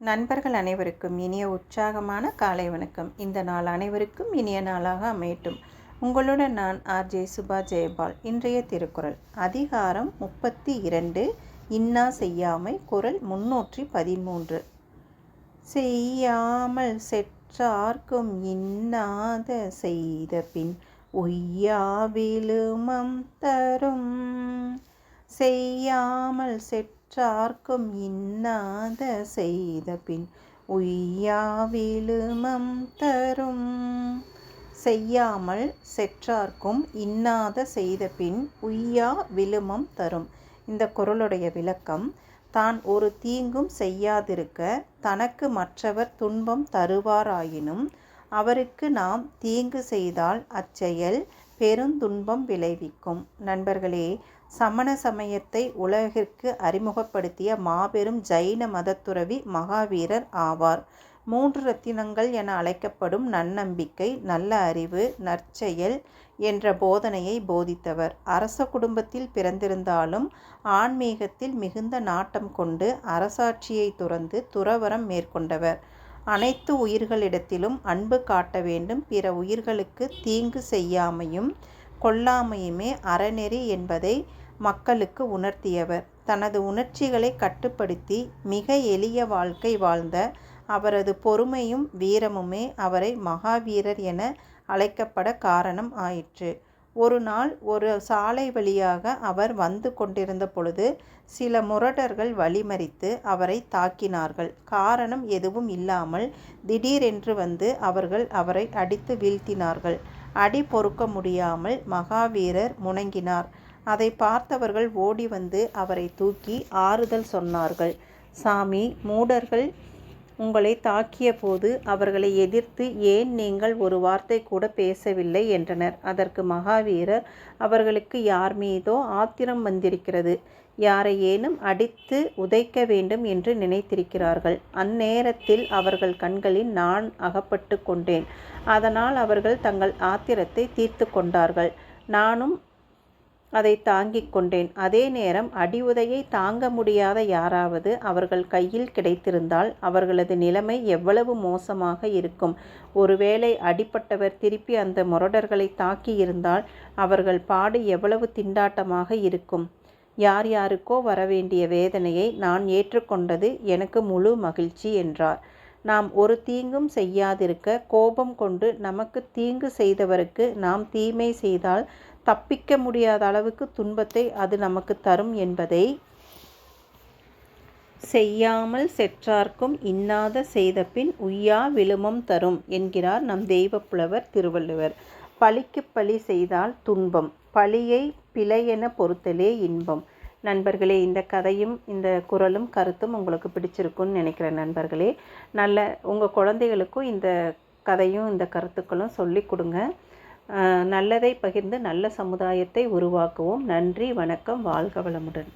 நண்பர்கள் அனைவருக்கும் இனிய உற்சாகமான காலை வணக்கம். இந்த நாள் அனைவருக்கும் இனிய நாளாக அமையட்டும். உங்களுடன் நான் ஆர்ஜே சுபா ஜெயபால். இன்றைய திருக்குறள். அதிகாரம் முப்பத்தி இரண்டு இன்னா செய்யாமை குரல் முன்னூற்றி பதிமூன்று. செய்யாமல் செற்றார்க்கும் இன்னாத செய்த பின் ஒய்யாவிலுமம் தரும். செய்யாமல் செற்றார்க்கும் இன்னாத செய்த பின் உய்யாவிலுமம் தரும். செய்யாமல் செற்றார்க்கும் இன்னாத செய்த பின் உய்யா விழுமம் தரும். இந்த குரலுடைய விளக்கம் தான் ஒரு தீங்கும் செய்யாதிருக்க தனக்கு மற்றவர் துன்பம் தருவாராயினும் அவருக்கு நாம் தீங்கு செய்தால் அச்செயல் பெருந்துன்பம் விளைவிக்கும். நண்பர்களே சமண சமயத்தை உலகிற்கு அறிமுகப்படுத்திய மாபெரும் ஜைன மதத்துறவி மகாவீரர் ஆவார். மூன்று ரத்தினங்கள் என அழைக்கப்படும் நன்னம்பிக்கை நல்ல அறிவு நற்செயல் என்ற போதனையை போதித்தவர். அரச குடும்பத்தில் பிறந்திருந்தாலும் ஆன்மீகத்தில் மிகுந்த நாட்டம் கொண்டு அரசாட்சியை துறந்து துறவரம் மேற்கொண்டவர். அனைத்து உயிர்களிடத்திலும் அன்பு காட்ட வேண்டும். பிற உயிர்களுக்கு தீங்கு செய்யாமையும் கொல்லாமையுமே அறநெறி என்பதை மக்களுக்கு உணர்த்தியவர். தனது உணர்ச்சிகளை கட்டுப்படுத்தி மிக எளிய வாழ்க்கை வாழ்ந்த அவரது பொறுமையும் வீரமுமே அவரை மகாவீரர் என அழைக்கப்பட காரணம் ஆயிற்று. ஒரு நாள் ஒரு சாலை வழியாக அவர் வந்து கொண்டிருந்த பொழுது சில முரடர்கள் வழிமறித்து அவரை தாக்கினார்கள். காரணம் எதுவும் இல்லாமல் திடீரென்று வந்து அவர்கள் அவரை அடித்து வீழ்த்தினார்கள். அடி பொறுக்க முடியாமல் மகாவீரர் முணங்கினார். அதை பார்த்தவர்கள் ஓடி வந்து அவரை தூக்கி ஆறுதல் சொன்னார்கள். சாமி மூடர்கள் உங்களை தாக்கிய போது அவர்களை எதிர்த்து ஏன் நீங்கள் ஒரு வார்த்தை கூட பேசவில்லை? என்றனர். அதற்கு மகாவீரர் அவர்களுக்கு யார் மீதோ ஆத்திரம் வந்திருக்கிறது. யாரையேனும் அடித்து உதைக்க வேண்டும் என்று நினைத்திருக்கிறார்கள். அந்நேரத்தில் அவர்கள் கண்களில் நான் அகப்பட்டு கொண்டேன். அதனால் அவர்கள் தங்கள் ஆத்திரத்தை தீர்த்து கொண்டார்கள். நானும் அதை தாங்கிக் கொண்டேன். அதே நேரம் அடி உதையை தாங்க முடியாத யாராவது அவர்கள் கையில் கிடைத்திருந்தால் அவர்களது நிலைமை எவ்வளவு மோசமாக இருக்கும். ஒருவேளை அடிப்பட்டவர் திருப்பி அந்த முரடர்களை தாக்கி இருந்தால் அவர்கள் பாடு எவ்வளவு திண்டாட்டமாக இருக்கும். யார் யாருக்கோ வரவேண்டிய வேதனையை நான் ஏற்றுக்கொண்டது எனக்கு முழு மகிழ்ச்சி என்றார். நாம் ஒரு தீங்கும் செய்யாதிருக்க கோபம் கொண்டு நமக்கு தீங்கு செய்தவருக்கு நாம் தீமை செய்தால் தப்பிக்க முடியாத அளவுக்கு துன்பத்தை அது நமக்கு தரும் என்பதை செய்யாமல் செற்றார்க்கும் இன்னாத செய்தபின் உய்யா விழுமம் தரும் என்கிறார் நம் தெய்வப்புலவர் திருவள்ளுவர். பழிக்கு பழி செய்தால் துன்பம். பழியை பிழையென பொறுத்தலே இன்பம். நண்பர்களே இந்த கதையும் இந்த குரலும் கருத்தும் உங்களுக்கு பிடிச்சிருக்குன்னு நினைக்கிறேன் நண்பர்களே. நல்ல உங்கள் குழந்தைகளுக்கும் இந்த கதையும் இந்த கருத்துக்களும் சொல்லி கொடுங்க. நல்லதை பகிர்ந்து நல்ல சமுதாயத்தை உருவாக்குவோம். நன்றி வணக்கம் வாழ்க வளமுடன்.